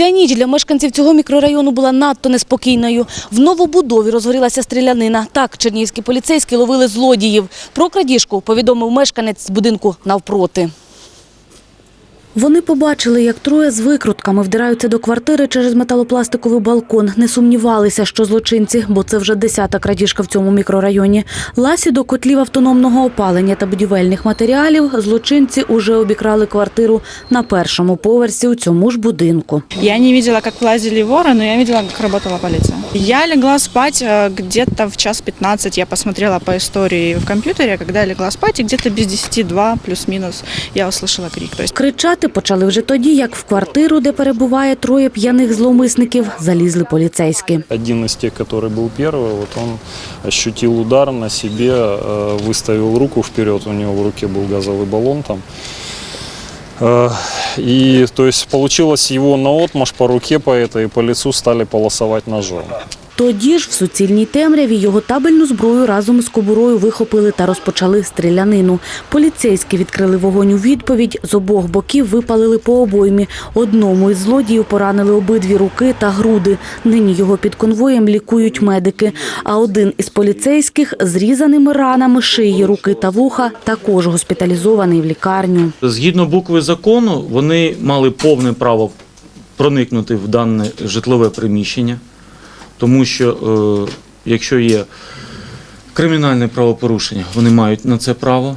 Ця ніч для мешканців цього мікрорайону була надто неспокійною. В новобудові розгорілася стрілянина. Так, чернігівські поліцейські ловили злодіїв. Про крадіжку повідомив мешканець з будинку навпроти. Вони побачили, як троє з викрутками вдираються до квартири через металопластиковий балкон. Не сумнівалися, що злочинці, бо це вже десята крадіжка в цьому мікрорайоні. Ласі до котлів автономного опалення та будівельних матеріалів злочинці уже обікрали квартиру на першому поверсі у цьому ж будинку. Я не видела, как лазили воры, но я видела, как работала полиция. Я легла спать э, где-то в час 15. Я посмотрела по истории в компьютере, когда я легла спать, и где-то без 10 2 плюс-минус я услышала крик. То есть Кричати почали вже тоді, як в квартиру, де перебуває троє п'яних зловмисників, залізли поліцейські. Один из тех, который был первый, вот он ощутил удар на себе, э, выставил руку вперед, у него в руке был газовый баллон там. Э, И, то есть, получилось его наотмашь по руке по этой, и по лицу стали полосовать ножом. Тоді ж в суцільній темряві його табельну зброю разом з кобурою вихопили та розпочали стрілянину. Поліцейські відкрили вогонь у відповідь. З обох боків випалили по обоймі. Одному із злодіїв поранили обидві руки та груди. Нині його під конвоєм лікують медики. А один із поліцейських з різаними ранами шиї, руки та вуха також госпіталізований в лікарню. Згідно букви закону, вони мали повне право проникнути в дане житлове приміщення, тому що е, якщо є кримінальне правопорушення, вони мають на це право.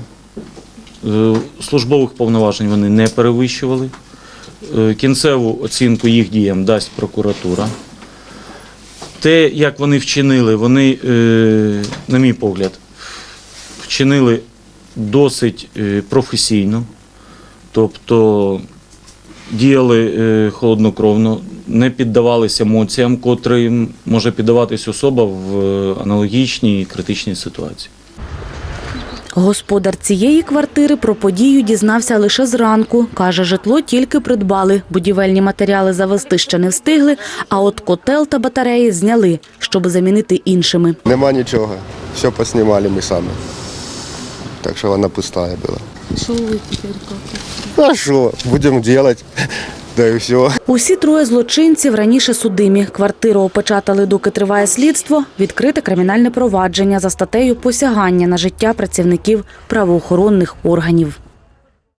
Е, службових повноважень вони не перевищували. Е, кінцеву оцінку їх діям дасть прокуратура. Те, як вони вчинили, вони, на мій погляд, вчинили досить професійно, тобто діяли е, холоднокровно, не піддавалися емоціям, котрим може піддаватись особа в е, аналогічній критичній ситуації. Господар цієї квартири про подію дізнався лише зранку. Каже, житло тільки придбали. Будівельні матеріали завести ще не встигли, а от котел та батареї зняли, щоб замінити іншими. Нема нічого. Все поснімали ми самі. Так що вона пустая була. Що ви тепер? А що, будемо робити, да і все. Усі троє злочинців раніше судимі. Квартиру опечатали, доки триває слідство. Відкрите кримінальне провадження за статтею посягання на життя працівників правоохоронних органів.